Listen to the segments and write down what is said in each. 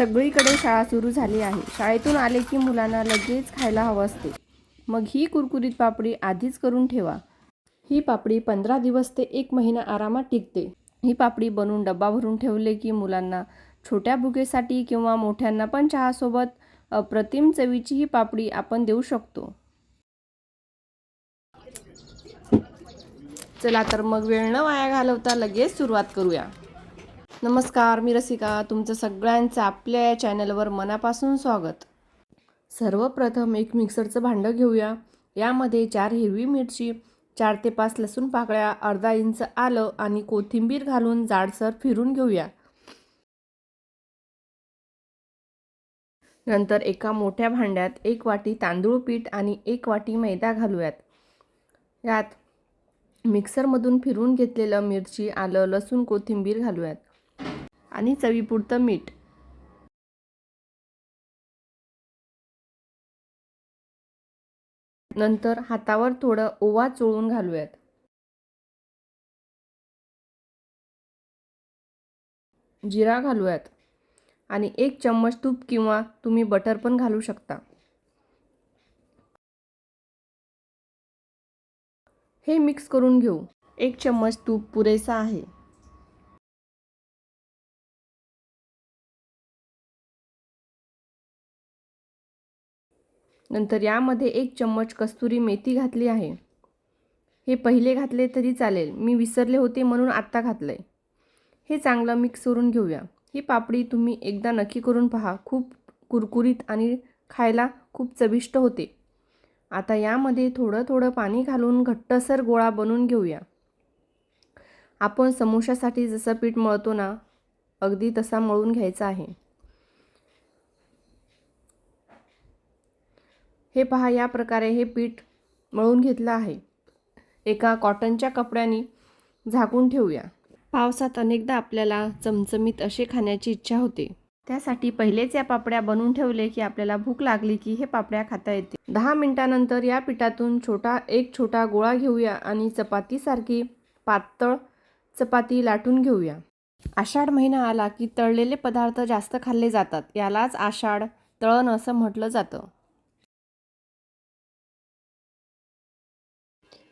सगळीकडे शाळा सुरू झाली आहे. शाळेतून आले की मुलांना लगेच खायला हवं असते. मग ही कुरकुरीत पापडी आधीच करून ठेवा. ही पापडी पंधरा दिवस ते एक महिना आरामात टिकते. ही पापडी बनवून डब्बा भरून ठेवले की मुलांना छोट्या भुकेसाठी किंवा मोठ्यांना पण चहासोबत अप्रतिम चवीची ही पापडी आपण देऊ शकतो. चला तर मग वेळ न वाया घालवता लगेच सुरुवात करूया. नमस्कार मी रसिका. तुमचं सगळ्यांचं आपल्या या चॅनलवर मनापासून स्वागत. सर्वप्रथम एक मिक्सरचं भांडं घेऊया. यामध्ये चार हिरवी मिरची चार ते पाच लसूण पाकळ्या अर्धा इंच आलं आणि कोथिंबीर घालून जाडसर फिरून घेऊया. नंतर एका मोठ्या भांड्यात एक वाटी तांदूळ पीठ आणि एक वाटी मैदा घालूयात. यात मिक्सरमधून फिरून घेतलेलं मिरची आलं लसूण कोथिंबीर घालूयात. आणि चवीपुरतं मीठ. नंतर हातावर थोडं ओवा चोळून घालूयात. जिरा घालूयात. आणि एक चम्मच तूप किंवा तुम्ही बटर पण घालू शकता. हे मिक्स करून घेऊ. एक चम्मच तूप पुरेसा आहे. नंतर यामध्ये एक चम्मच कस्तुरी मेथी घातली आहे. हे पहिले घातले तरी चालेल. मी विसरले होते म्हणून आत्ता घातलं आहे हे चांगलं मिक्स करून घेऊया. ही पापडी तुम्ही एकदा नक्की करून पहा. खूप कुरकुरीत आणि खायला खूप चविष्ट होते. आता यामध्ये थोडं थोडं पाणी घालून घट्टसर गोळा बनवून घेऊया. आपण समोशासाठी जसं पीठ मळतो ना अगदी तसा मळून घ्यायचा आहे. हे पहा या प्रकारे हे पीठ मळून घेतलं आहे. एका कॉटनच्या कपड्याने झाकून ठेवूया. पावसात अनेकदा आपल्याला चमचमीत असे खाण्याची इच्छा होते. त्यासाठी पहिलेच या पापड्या बनवून ठेवले की आपल्याला भूक लागली की हे पापड्या खाता येते. दहा मिनिटानंतर या पिठातून छोटा एक छोटा गोळा घेऊया आणि चपातीसारखी पातळ चपाती लाटून घेऊया. आषाढ महिना आला की तळलेले पदार्थ जास्त खाल्ले जातात. यालाच आषाढ तळण असं म्हटलं जातं.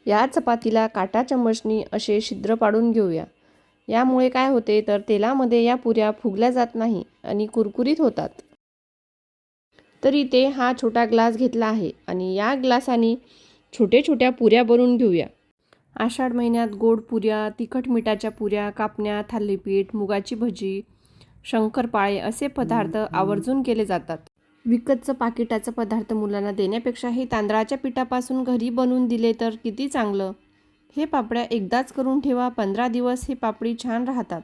या चपातीला काटा चम्मचनी असे छिद्र पाडून घेऊया. यामुळे काय होते तर तेलामध्ये या पुऱ्या फुगल्या जात नाही आणि कुरकुरीत होतात. तर इथे हा छोटा ग्लास घेतला आहे आणि या ग्लासाने छोटे छोट्या पुऱ्या बनवून घेऊया. आषाढ महिन्यात गोड पुऱ्या तिखट मिठाच्या पुऱ्या कापण्या थालीपीठ मुगाची भजी शंकरपाळे असे पदार्थ आवर्जून केले जातात. विकतचं पाकिटाचं पदार्थ मुलांना देण्यापेक्षा हे तांदळाच्या पिठापासून घरी बनवून दिले तर किती चांगलं? हे पापड्या एकदाच करून ठेवा पंधरा दिवस हे पापडी छान राहतात.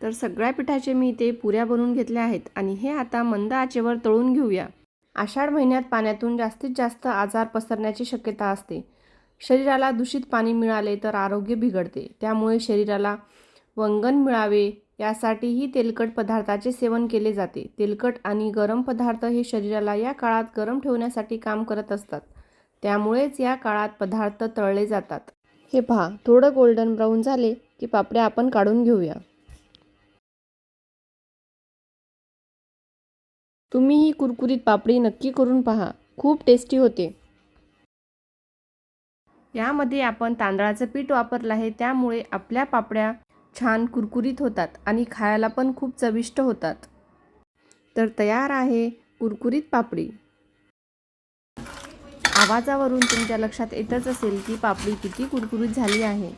तर सगळ्या पिठाचे मी ते पुऱ्या बनवून घेतल्या आहेत आणि हे आता मंद आचेवर तळून घेऊया. आषाढ महिन्यात पाण्यातून जास्तीत जास्त आजार पसरण्याची शक्यता असते. शरीराला दूषित पाणी मिळाले तर आरोग्य बिघडते. त्यामुळे शरीराला वंगण मिळावे यासाठीही तेलकट पदार्थाचे सेवन केले जाते. तेलकट आणि गरम पदार्थ हे शरीराला या काळात गरम ठेवण्यासाठी काम करत असतात. त्यामुळेच या काळात पदार्थ तळले जातात. हे पहा थोडं गोल्डन ब्राऊन झाले की पापड्या आपण काढून घेऊया. तुम्ही ही कुरकुरीत पापडी नक्की करून पहा. खूप टेस्टी होते. यामध्ये आपण तांदळाचं पीठ वापरलं आहे त्यामुळे आपल्या पापड्या छान कुरकुरीत होतात आणि खायला पण खूप चविष्ट होतात. तर तयार आहे कुरकुरीत पापडी. आवाजावरून तुमच्या लक्षात येतच असेल की पापडी किती कुरकुरीत झाली आहे.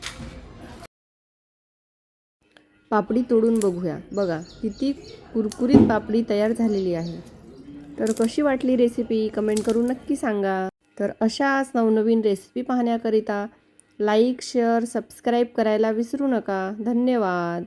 पापडी तोडून बघूया. बघा किती कुरकुरीत पापडी तयार झालेली आहे. तर कशी वाटली रेसिपी कमेंट करून नक्की सांगा. तर अशाच नवनवीन रेसिपी पाहण्याकरिता लाईक शेअर सबस्क्राईब करायला विसरू नका. धन्यवाद.